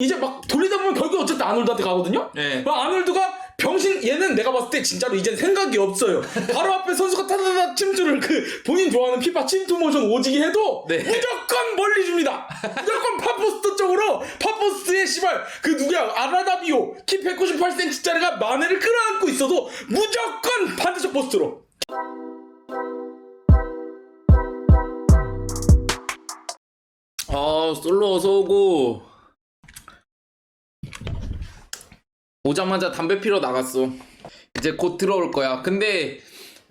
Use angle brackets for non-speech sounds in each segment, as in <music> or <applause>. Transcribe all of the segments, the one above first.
이제 막 돌리다 보면 결국 어쨌든 아놀드한테 가거든요. 네. 그 아놀드가 병신 얘는 내가 봤을 때 진짜로 이젠 생각이 없어요. 바로 앞에 선수가 타다다 침투를 그 본인 좋아하는 피파 침투 모션 오지게 해도 네. 무조건 멀리 줍니다. 무조건 파포스트 쪽으로 파포스트의 씨발 그 누구야 아라다비오 키 198cm짜리가 마네를 끌어안고 있어도 무조건 반대쪽 포스트로. 아 솔로 어서 오고 오자마자 담배 피러 나갔어. 이제 곧 들어올 거야. 근데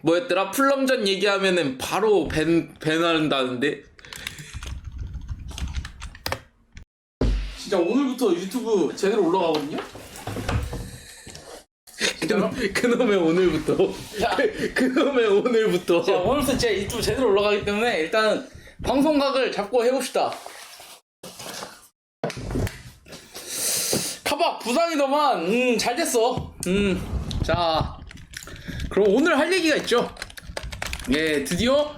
뭐였더라? 플럼전 얘기하면은 바로 밴 밴한다는데? 진짜 오늘부터 유튜브 제대로 올라가거든요. 그놈- 그놈의 오늘부터. 그- 그놈의 오늘부터. 자, 오늘부터 제 유튜브 제대로 올라가기 때문에 일단 방송각을 잡고 해봅시다. 부상이더만, 음, 잘 됐어. 음, 자, 그럼 오늘 할 얘기가 있죠. 예, 드디어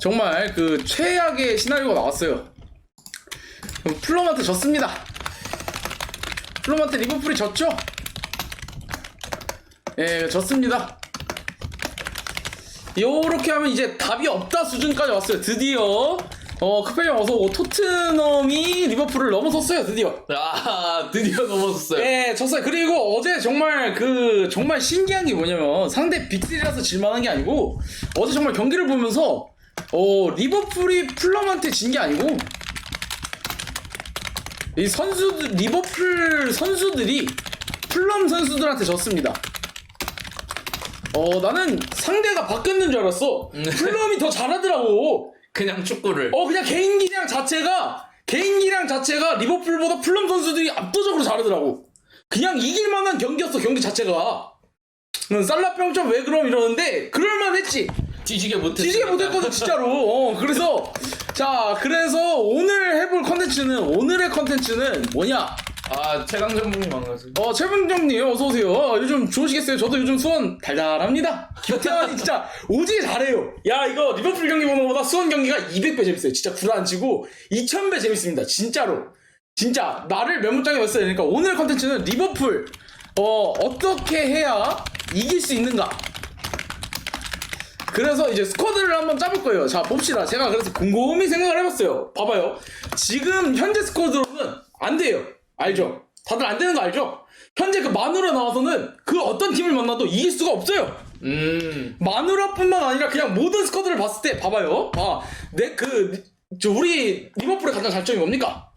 정말 그 최악의 시나리오가 나왔어요. 플럼한테 졌습니다. 플럼한테 리버풀이 졌죠? 예, 졌습니다. 요렇게 하면 이제 답이 없다 수준까지 왔어요. 드디어 어 크펠령 어서 토트넘이 리버풀을 넘어섰어요. 드디어. 아 드디어 넘어섰어요 네, 졌어요. 그리고 어제 정말 그 정말 신기한 게 뭐냐면 상대 빅3라서 질만한 게 아니고 어제 정말 경기를 보면서 어 리버풀이 플럼한테 진 게 아니고 이 선수들 리버풀 선수들이 플럼 선수들한테 졌습니다. 어 나는 상대가 바뀌었는 줄 알았어. 플럼이 더 잘하더라고. 그냥 축구를 어 그냥 개인기량 자체가 개인기량 자체가 리버풀보다 플럼 선수들이 압도적으로 잘하더라고. 그냥 이길 만한 경기였어 경기 자체가. 음, 살라 평점 왜 그럼 이러는데 그럴만했지. 뒤지게 못했어 뒤지게 못했거든 진짜로. 어, 그래서 자 그래서 오늘 해볼 컨텐츠는 오늘의 컨텐츠는 뭐냐? 아 최강 전문님 반갑습니다 어 최분정님 어서 오세요. 어, 요즘 좋으시겠어요? 저도 요즘 수원 달달합니다. 김태환이 진짜 <laughs> 오지게 잘해요. 야 이거 리버풀 경기 보는 것보다 수원 경기가 200배 재밌어요. 진짜 구라 안 치고 2000배 재밌습니다. 진짜로. 진짜 말을 메모장에 넣었어야 되니까 오늘 컨텐츠는 리버풀 어 어떻게 해야 이길 수 있는가? 그래서 이제 스쿼드를 한번 짜볼 거예요. 자, 봅시다. 제가 그래서 곰곰이 생각을 해봤어요. 봐봐요. 지금 현재 스쿼드로는 안 돼요. 알죠? 다들 안 되는 거 알죠? 현재 그 마누라 나와서는 그 어떤 팀을 만나도 이길 수가 없어요. 음 마누라뿐만 아니라 그냥 모든 스쿼드를 봤을 때 봐봐요. 아, 내 그, 저 우리 리버풀의 가장 장점이 뭡니까?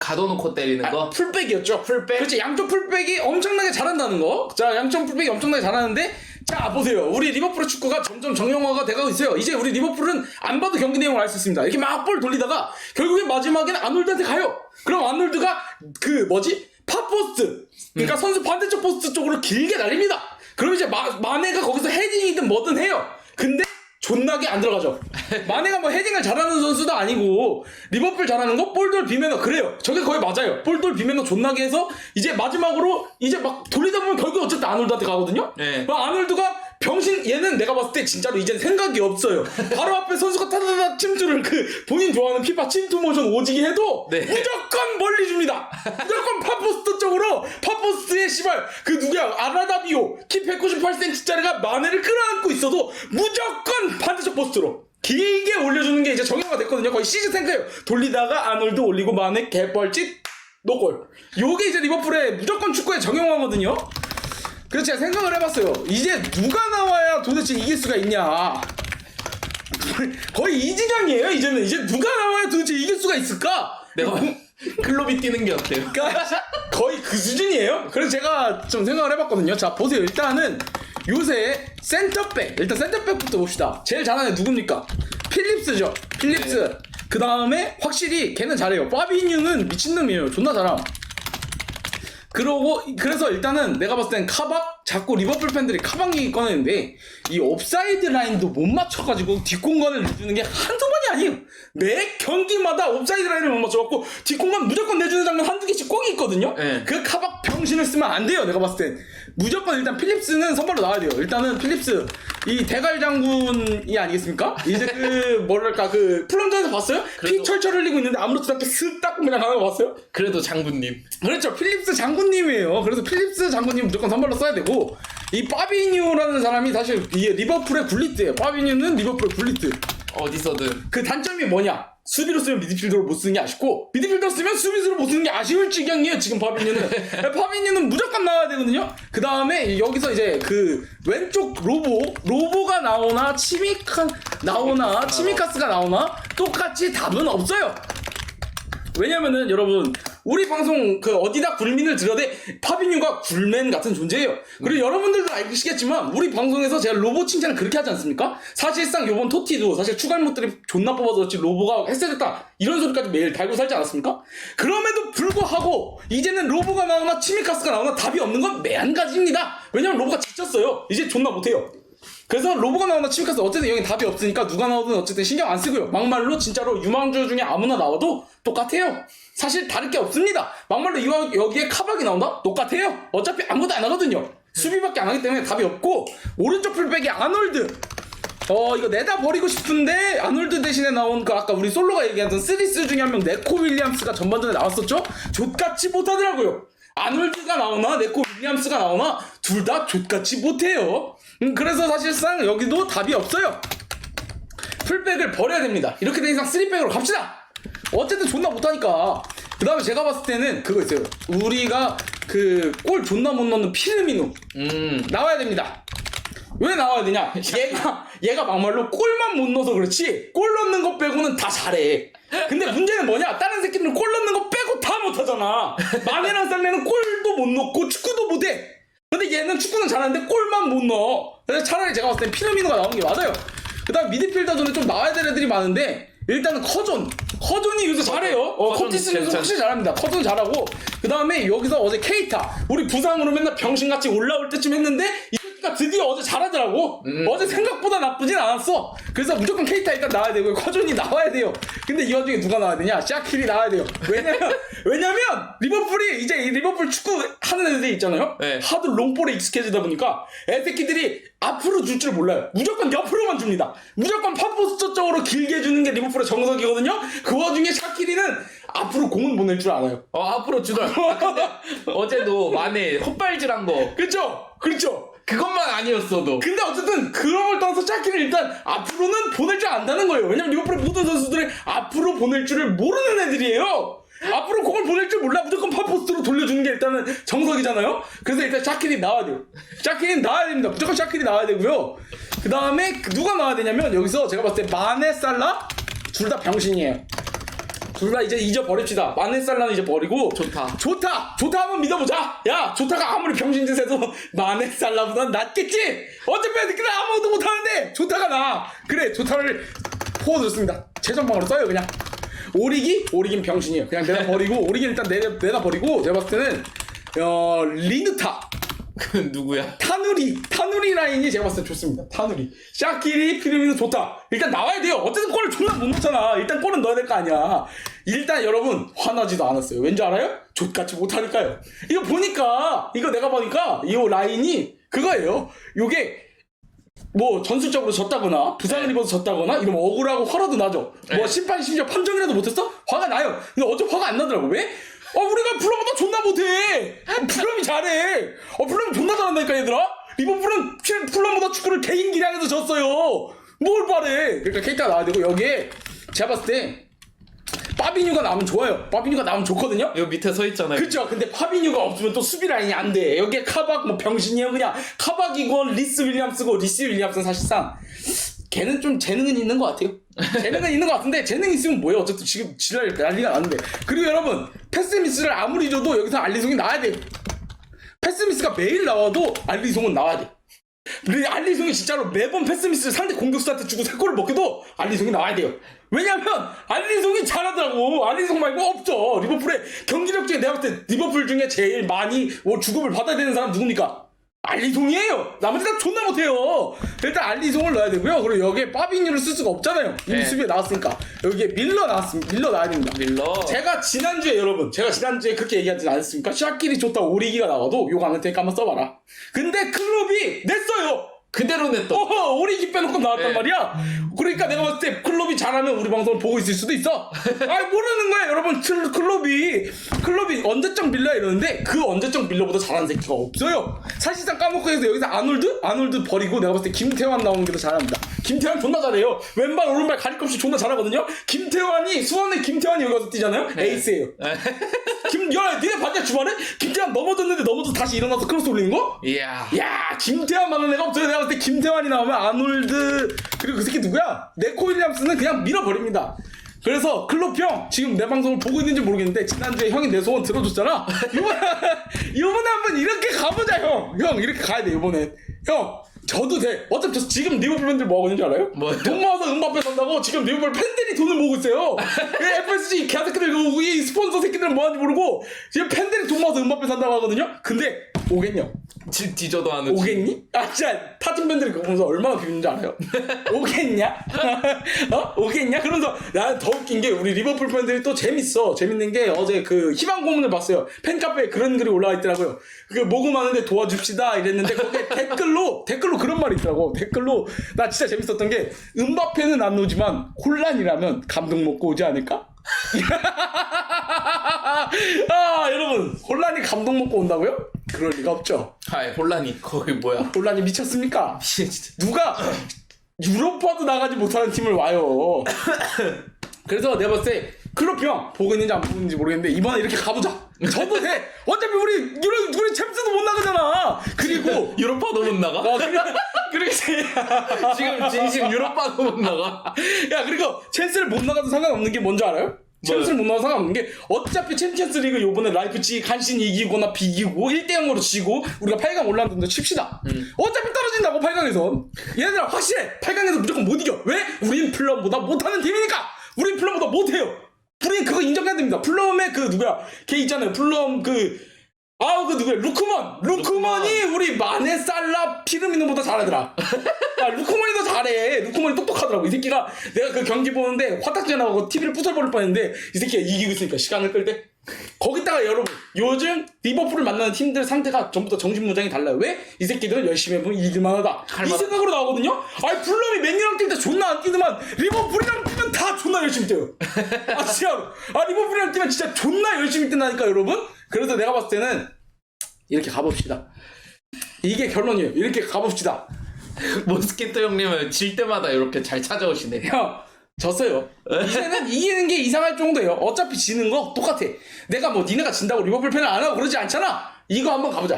가둬놓고 때리는 아, 거 풀백이었죠. 풀백. 그렇지. 양쪽 풀백이 엄청나게 잘한다는 거. 자, 양쪽 풀백이 엄청나게 잘하는데, 자, 보세요. 우리 리버풀의 축구가 점점 정형화가 돼가고 있어요. 이제 우리 리버풀은 안 봐도 경기 내용을 알 수 있습니다. 이렇게 막 볼 돌리다가, 결국엔 마지막에는 아놀드한테 가요. 그럼 아놀드가, 그, 뭐지? 팝포스트. 그러니까 선수 반대쪽 포스트 쪽으로 길게 날립니다. 그럼 이제 마, 마네가 거기서 헤딩이든 뭐든 해요. 근데, 존나게 안 들어가죠. 마네가 뭐 헤딩을 잘하는 선수도 아니고 리버풀 잘하는 거 볼돌 비매너 그래요. 저게 거의 맞아요. 볼돌 비매너 존나게 해서 이제 마지막으로 이제 막 돌리다 보면 결국 어쨌든 아놀드한테 가거든요. 네. 그 아놀드가 병신 얘는 내가 봤을 때 진짜로 이젠 생각이 없어요. 바로 앞에 선수가 타다다 침투를 그 본인 좋아하는 피파 침투 모션 오지게 해도 네. 무조건 멀리 줍니다. 무조건 파포스트 쪽으로 파포스트의 씨발 그 누구야 아라다비오 키 198cm짜리가 마네를 끌어안고 있어도 무조건 반대쪽 포스트로 길게 올려주는 게 이제 정형화 됐거든요. 거의 시즌 탱크예요. 돌리다가 아놀드 올리고 마네 개뻘짓 노골. 요게 이제 리버풀의 무조건 축구의 정형화거든요. 그래서 제가 생각을 해봤어요. 이제 누가 나와야 도대체 이길 수가 있냐. 거의 이진영이에요, 이제는. 이제 누가 나와야 도대체 이길 수가 있을까? 내가 클럽이 뛰는 게 어때요? 그러니까 거의 그 수준이에요. 그래서 제가 좀 생각을 해봤거든요. 자, 보세요. 일단은 요새 센터백. 일단 센터백부터 봅시다. 제일 잘하는 애 누굽니까? 필립스죠. 필립스. 그 다음에 확실히 걔는 잘해요. 파비뉴는 미친놈이에요. 존나 잘함. 그러고 그래서 일단은 내가 봤을 땐 카박 자꾸 리버풀 팬들이 카박이 꺼내는데 이 옵사이드 라인도 못 맞춰가지고 뒷공간을 내주는 게 한두 번이 아니에요 매 경기마다 옵사이드 라인을 못 맞춰갖고 뒷공간 무조건 내주는 장면 한두 개씩 꼭 있거든 있거든요. 네. 그 카박 병신을 쓰면 안 돼요. 내가 봤을 땐 무조건 일단 필립스는 선발로 나와야 돼요. 일단은 필립스 이 대갈 장군이 아니겠습니까? 이제 그 <laughs> 뭐랄까 그 플럼전에서 봤어요? 피 그래도- 철철 흘리고 있는데 아무렇지도 않게 쓱딱 그냥 가는 거 봤어요? 그래도 장군님. 그렇죠. 필립스 장군님이에요. 그래서 필립스 장군님 무조건 선발로 써야 되고 이 파비뉴라는 사람이 사실 이게 리버풀의 굴리트예요. 파비뉴는 리버풀의 굴리트. 어디서든. 그 단점이 뭐냐? 수비로 쓰면 미드필더로 못 쓰는 게 아쉽고 미드필더 쓰면 수비수로 못 쓰는 게 아쉬울 지경이에요 지금 파비뉴는. <laughs> 파비뉴는 무조건 나와야 되거든요. 그 다음에 여기서 이제 그 왼쪽 로보 로보가 나오나 치미카 나오나 치미카스가 나오나 똑같이 답은 없어요. 왜냐면은 여러분 우리 방송 그 어디다 굴민을 들여대 파비뉴가 굴맨 같은 존재예요. 그리고 여러분들도 알시겠지만 우리 방송에서 제가 로보 칭찬을 그렇게 하지 않습니까? 사실상 요번 토티도 사실 추가물들이 존나 뽑아서 그렇지 로보가 했어졌다 이런 소리까지 매일 달고 살지 않았습니까? 그럼에도 불구하고 이제는 로보가 나오나 치미카스가 나오나 답이 없는 건 매한가지입니다. 왜냐면 로보가 지쳤어요. 이제 존나 못해요. 그래서 로보가 나오나 치미카스 어쨌든 여기 답이 없으니까 누가 나오든 어쨌든 신경 안 쓰고요. 막말로 진짜로 유망주 중에 아무나 나와도 똑같아요. 사실 다를 게 없습니다. 막말로 이왕 여기에 카박이 나온다? 똑같아요. 어차피 아무것도 안 하거든요. 수비밖에 안 하기 때문에 답이 없고 오른쪽 풀백이 아놀드. 어 이거 내다 버리고 싶은데 아놀드 대신에 나온 그 아까 우리 솔로가 얘기했던 쓰리스 중에 한 명 네코 윌리엄스가 전반전에 나왔었죠? 족같이 못하더라고요. 아놀드가 나오나 네코 윌리엄스가 나오나 둘 다 족같이 못해요. 음, 그래서 사실상 여기도 답이 없어요. 풀백을 버려야 됩니다. 이렇게 된 이상 3백으로 갑시다. 어쨌든 존나 못하니까. 그 다음에 제가 봤을 때는 그거 있어요. 우리가 그 골 존나 못 넣는 피르미노 음. 나와야 됩니다. 왜 나와야 되냐? <laughs> 얘가 얘가 막말로 골만 못 넣어서 그렇지 골 넣는 거 빼고는 다 잘해. 근데 문제는 뭐냐? 다른 새끼들은 골 넣는 거 빼고 다 못하잖아. 마네랑 살레는 골도 못 넣고 축구도 못해. 근데 얘는 축구는 잘하는데 골만 못 넣어. 그래서 차라리 제가 봤을 땐 피르미노가 나오는 게 맞아요. 그 다음 미드필더전에 좀 나와야 될 애들이 많은데 일단은 커존. 커존이 요새 잘해요. 어, 커존 커티스는 괜찮- 확실히 잘합니다. 커존 잘하고 그 다음에 여기서 어제 케이타 우리 부상으로 맨날 병신같이 올라올 때쯤 했는데 이 새끼가 드디어 어제 잘하더라고. 어제 생각보다 나쁘진 않았어. 그래서 무조건 케이타 일단 나와야 되고 커존이 나와야 돼요. 근데 이 와중에 누가 나와야 되냐? 샤킬이 나와야 돼요. 왜냐면 <laughs> 왜냐면 리버풀이 이제 이 리버풀 축구 하는 애들이 있잖아요. 네. 하도 롱볼에 익숙해지다 보니까 애새끼들이 앞으로 줄 줄 몰라요. 무조건 옆으로만 줍니다. 무조건 팝포스터 쪽으로 길게 주는 게 리버풀의 정석이거든요. 그 와중에 샤키리는 앞으로 공은 보낼 줄 알아요. 어, 앞으로 주더라. 아, <laughs> 어제도 만에 헛발질한 거. 그렇죠? 그렇죠? 그것만 아니었어도. 근데 어쨌든 그런 걸 떠나서 샤키를 일단 앞으로는 보낼 줄 안다는 거예요. 왜냐면 리버풀의 모든 선수들이 앞으로 보낼 줄을 모르는 애들이에요. 앞으로 공을 보낼 줄 몰라 무조건 팝포스트로 돌려주는 게 일단은 정석이잖아요. 그래서 일단 샤키리 나와야 돼요. 샤키리 나와야 됩니다. 무조건 샤키리 나와야 되고요. 그 다음에 누가 나와야 되냐면 여기서 제가 봤을 때 마네 살라 둘 다 병신이에요. 둘 다 이제 잊어버립시다. 마네 살라는 이제 버리고 좋다. 좋다! 좋다 한번 믿어보자! 야, 좋다가 아무리 병신짓 해도 <laughs> 마네 살라보단 낫겠지! 어차피 애들끼리 아무것도 못하는데! 좋다가 나! 그래, 좋다를 포워줬습니다. 최전방으로 써요, 그냥. 오리기? 오리긴 병신이에요. 그냥 내다 버리고, 오리긴 일단 내다, 내다 버리고, 제가 봤을 때는, 어, 리누타. 그 누구야? 타누리, 타누리 라인이 제가 봤을 때 좋습니다. 타누리. 샤키리, 피르미는 좋다. 일단 나와야 돼요. 어쨌든 골을 존나 못 넣잖아. 일단 골은 넣어야 될 거 아니야. 일단 여러분, 화나지도 않았어요. 왠지 알아요? 족같이 못하니까요. 이거 보니까, 이거 내가 보니까, 이 라인이 그거예요. 요게, 뭐 전술적으로 졌다거나 부상을 네. 입어서 졌다거나 이러면 억울하고 화라도 나죠. 뭐 네. 심판 심지어 판정이라도 못했어? 화가 나요. 근데 어제 화가 안 나더라고. 왜? 어 우리가 플럼보다 존나 못해. 어, 플럼이 잘해. 어 플럼이 존나 잘한다니까 얘들아. 리버풀은 피- 플럼보다 축구를 개인 기량에서 졌어요. 뭘 바래? 그러니까 케이타가 나와야 되고 여기에 제가 봤을 때 파비뉴가 나오면 좋아요. 파비뉴가 나오면 좋거든요. 여기 밑에 서 있잖아요. 그쵸. 근데 파비뉴가 없으면 또 수비 라인이 안 돼. 여기에 카박 뭐 병신이에요. 그냥 카박이고 리스 윌리엄스고 리스 윌리엄스는 사실상 걔는 좀 재능은 있는 것 같아요. 재능은 있는 것 같은데 재능 있으면 뭐예요? 어쨌든 지금 지랄 난리가 나는데. 그리고 여러분 패스미스를 아무리 줘도 여기서 알리송이 나와야 돼요. 패스미스가 매일 나와도 알리송은 나와야 돼. 우리 알리송이 진짜로 매번 패스미스를 상대 공격수한테 주고 세 골을 먹혀도 알리송이 나와야 돼요. 왜냐면 알리송이 잘하더라고. 알리송 말고 없죠. 리버풀의 경기력 중에 내가 볼 때 리버풀 중에 제일 많이 뭐 주급을 받아야 되는 사람 누굽니까? 알리송이에요. 나머지 다 존나 못해요. 일단 알리송을 넣어야 되고요. 그리고 여기에 빠비뉴를 쓸 수가 없잖아요. 이미 네. 수비에 나왔으니까 여기에 밀러 나왔습니다. 밀러 나와야 됩니다. 밀러. 제가 지난주에 여러분 제가 지난주에 그렇게 얘기하지 않았습니까? 샤끼리 좋다 오리기가 나와도 욕안할 테니까 한번 써봐라. 근데 클럽이 냈어요. 그대로 냈던. 어허 오리기 빼놓고 나왔단 네. 말이야. 그러니까 내가 봤을 때 클럽이 잘하면 우리 방송을 보고 있을 수도 있어. <laughs> 아 모르는 거야 여러분. 클- 클럽이 클럽이 언제적 밀려 이러는데 그 언제적 밀려보다 잘하는 새끼가 없어요. 사실상 까먹고 해서 여기서 아놀드 아놀드 버리고 내가 봤을 때 김태환 나오는 게 더 잘합니다. 김태환 존나 잘해요. 왼발 오른발 가릴 것 없이 존나 잘하거든요. 김태환이 수원의 김태환이 여기 와서 뛰잖아요. 에이스예요. <laughs> 김, 야, 니네 봤냐, 주말에? 김태환 넘어졌는데 넘어져 다시 일어나서 크로스 올리는 거? 이야. 야, 김태환만한 애가 없어요. 내가 봤을 때 김태환이 나오면 아놀드, 그리고 그 새끼 누구야? 네코 윌리엄스는 그냥 밀어버립니다. 그래서 클럽 형, 지금 내 방송을 보고 있는지 모르겠는데, 지난주에 형이 내 소원 들어줬잖아? <laughs> 이번에, 이번에 한번 이렇게 가보자, 형! 형, 이렇게 가야 돼, 이번엔. 형! 저도 돼. 어차피 저 지금 리버풀 팬들 뭐 하고 있는지 알아요? 뭐요? 돈 모아서 음바페 산다고 지금 리버풀 팬들이 돈을 모으고 있어요. 그 FSG 개새끼들 그이 스폰서 새끼들은 뭐 하는지 모르고 지금 팬들이 돈 모아서 음바페 산다고 하거든요. 근데 오겠냐? 지, 뒤져도 안 오지. 오겠니? 아 진짜 타진 팬들이 그거 보면서 얼마나 비웃는지 알아요? <laughs> 오겠냐? <laughs> 어? 오겠냐? 그러면서 나는 더 웃긴 게 우리 리버풀 팬들이 또 재밌어. 재밌는 게 어제 그 희망 고문을 봤어요. 팬카페에 그런 글이 올라와 있더라고요. 그 모금하는데 도와줍시다 이랬는데 거기에 <laughs> 댓글로 댓글로 그런 말이 있더라고. 댓글로 나 진짜 재밌었던 게 음바페는 안 오지만 혼란이라면 감동 먹고 오지 않을까? 아 여러분 혼란이 감동 먹고 온다고요? 그럴 리가 없죠. 아이, 혼란이. 거기 뭐야. 혼란이 미쳤습니까? <laughs> 진짜. 누가 유로파도 나가지 못하는 팀을 와요. <laughs> 그래서 내가 봤을 때 클럽 형 보고 있는지 안 보고 있는지 모르겠는데 이번에 이렇게 가보자. 저도 돼. 어차피 우리 유로 우리 챔스도 못 나가잖아. 그리고 유로파도 못 나가? 어 그리고 그리고 지금 진심 유로파도 못 나가. 야 그리고 챔스를 못 나가도 상관없는 게 뭔지 알아요? 챔스를 못 나가도 상관없는 게 어차피 챔피언스 리그 요번에 라이프치 간신 이기거나 비기고 1대0으로 지고 우리가 8강 올라왔는데 칩시다. 어차피 떨어진다고 8강에서. 얘들아 확실해. 8강에서 무조건 못 이겨. 왜? 우린 플럼보다 못하는 팀이니까. 우린 플럼보다 못해요. 우린 그거 인정해야 됩니다. 플럼의 그 누구야? 걔 있잖아요. 플럼 그 아우 그 누구야? 루크먼! 루크먼이 우리 마네 살라 피르미노보다 잘하더라. 야 루크먼이 더 잘해. 루크먼이 똑똑하더라고. 이 새끼가 내가 그 경기 보는데 화딱지 나가고 TV를 부숴버릴 뻔했는데 이 새끼가 이기고 있으니까 시간을 끌때 거기다가 여러분 요즘 리버풀을 만나는 팀들 상태가 전부 다 정신무장이 달라요. 왜? 이 새끼들은 열심히 해보면 이길만하다. 이. 생각으로 나오거든요? 아니 플럼이 맨유랑 뛸 때 존나 안 뛰더만 리버풀이랑 뛰면 다 존나 열심히 뛰어요. 아 진짜로 아 리버풀이랑 뛰면 진짜 존나 열심히 뛴다니까 여러분 그래서 내가 봤을 때는 이렇게 가봅시다. 이게 결론이에요. 이렇게 가봅시다. <laughs> 모스키토 형님은 질 때마다 이렇게 잘 찾아오시네. 형 졌어요. 이제는 이기는 게 이상할 정도예요. 어차피 지는 거 똑같아. 내가 뭐 니네가 진다고 리버풀 팬을 안 하고 그러지 않잖아. 이거 한번 가보자.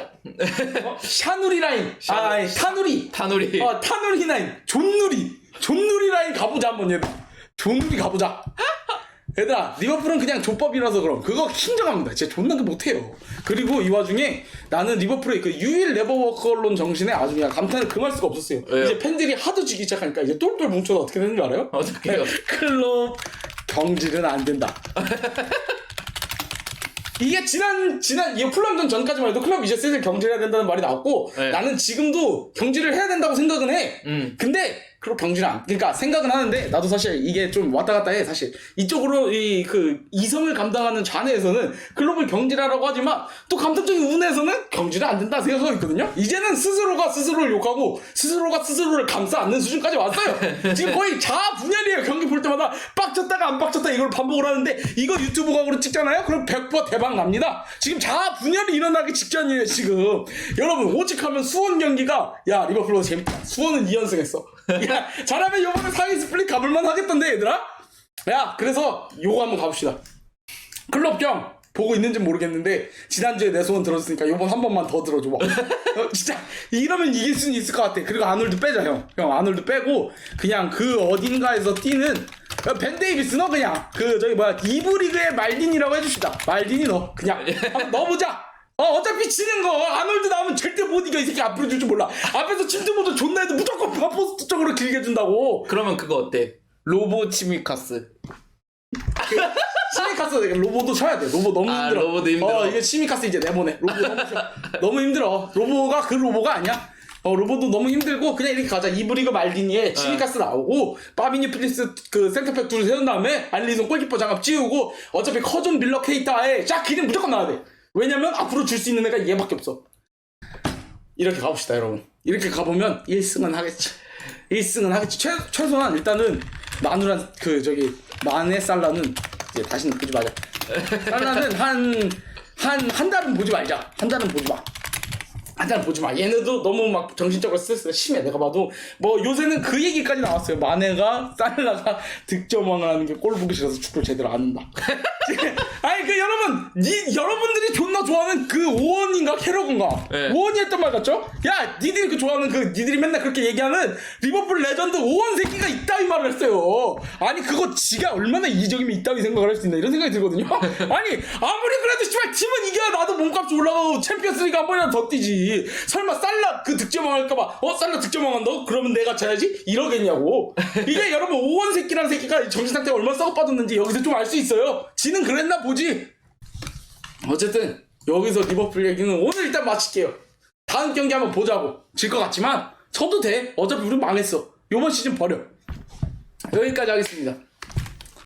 어? 샤누리 라인. 아 아니, 타누리. 타누리. 어 타누리 라인. 존누리. 존누리 라인 가보자 한번 얘들 존누리 가보자 얘들아 리버풀은 그냥 족밥이라서 그럼 그거 인정합니다 진짜 존나 그 못해요 그리고 이 와중에 나는 리버풀의 그 유일 네버워커론 정신에 아주 그냥 감탄을 금할 수가 없었어요 왜요? 이제 팬들이 하도 지기 시작하니까 이제 똘똘 뭉쳐서 어떻게 되는 줄 알아요? 어떡해요? <laughs> 클럽 경질은 안 된다 이게 지난 지난 이 플럼전 전까지만 해도 클럽 이제 슬슬 경질해야 된다는 말이 나왔고 네. 나는 지금도 경질을 해야 된다고 생각은 해. 음. 근데 경질 안 그러니까 생각은 하는데 나도 사실 이게 좀 왔다 갔다 해 사실 이쪽으로 이 그 이성을 감당하는 좌뇌에서는 클럽을 경질하라고 하지만 또 감독적인 우뇌에서는 경질은 안 된다 생각하고 있거든요. 이제는 스스로가 스스로를 욕하고 스스로가 스스로를 감싸 안는 수준까지 왔어요. <laughs> 지금 거의 자아 분열이에요. 경기 볼 때마다 빡쳤다가 안 빡쳤다 이걸 반복을 하는데 이거 유튜브 각으로 찍잖아요. 그럼 100% 대박 납니다. 지금 자아 분열이 일어나기 직전이에요. 지금 여러분 오직 하면 수원 경기가 야 리버풀로 재밌다. 수원은 2연승 했어. <laughs> 야 잘하면 이번에 상위 스플릿 가볼만 하겠던데 얘들아. 야 그래서 요거 한번 가봅시다. 클럽 경 보고 있는지 모르겠는데 지난주에 내 소원 들었으니까 요번 한 번만 더 들어줘봐. <laughs> 어, 진짜 이러면 이길 수는 있을 것 같아. 그리고 아놀드 빼자 형. 형 아놀드 빼고 그냥 그 어딘가에서 뛰는 야, 벤 데이비스 너 그냥. 그 저기 뭐야 이브 리그의 말딘이라고 해줍시다. 말딘이 너. 그냥. 한번 넣어보자 어, 어차피 지는 거, 아놀드 나오면 절대 못 이겨, 이 새끼 앞으로 줄 줄 몰라. 앞에서 침투보도 존나 해도 무조건 파포스트 쪽으로 길게 준다고. 그러면 그거 어때? 로보 치미카스. 시미카스 로보도 쳐야 돼. 로보 너무 아, 힘들어. 로보도 힘들어. 어, 이게 시미카스 이제 내보내. 로보 너무. 너무 힘들어. <laughs> 로보가 그 로보가 아니야. 어, 로보도 너무 힘들고 그냥 이렇게 가자. 이브리그 말디니에 시미카스 나오고 바비니 필리스 그 센터백 둘 세운 다음에 알리송 골키퍼 장갑 찌우고 어차피 커존 밀러 케이타에 쫙 기능 무조건 나와야 돼. 왜냐면 앞으로 줄 수 있는 애가 얘밖에 없어. 이렇게 가봅시다, 여러분. 이렇게 가보면 1승은 하겠지. 1승은 하겠지. 최, 최소한 일단은 마누란 그 저기 마네 살라는 이제 다시는 보지 말자. 살라는 한 한 한 달은 보지 말자. 한 달은 보지 마. 한 달은 보지 마. 얘네도 너무 막 정신적으로 스트레스가 심해. 내가 봐도 뭐 요새는 그 얘기까지 나왔어요. 마네가 살라가 <laughs> 득점왕을 하는 게 꼴 보기 싫어서 축구를 제대로 안 한다. <laughs> 아니 그 여러분, 니 여러분들이 존나 좋아하는 그 오원인가 캐러군가 네. 오원이 했던 말 같죠? 야, 니들이 그 좋아하는 그 니들이 맨날 그렇게 얘기하는 리버풀 레전드 오원 새끼가 이따위 말을 했어요. 아니 그거 지가 얼마나 이적이면 이따위 생각을 할 수 있나 이런 생각이 들거든요. <laughs> 아니 아무리 그래도 씨발 팀은 이겨야 나도 몸값이 올라가고 챔피언스리그 한 번이라도 더 뛰지. 설마 살라 그 득점왕 할까봐 어 살라 득점왕 한다고? 그러면 내가 져야지 이러겠냐고. 이게 <laughs> 여러분 오원 새끼라는 새끼가 정신 상태가 얼마나 썩어 빠졌는지 여기서 좀 알 수 있어요. 지는 그랬나 보지. 어쨌든 여기서 리버풀 얘기는 오늘 일단 마칠게요. 다음 경기 한번 보자고. 질 것 같지만 쳐도 돼. 어차피 우리 망했어. 요번 시즌 버려. 여기까지 하겠습니다.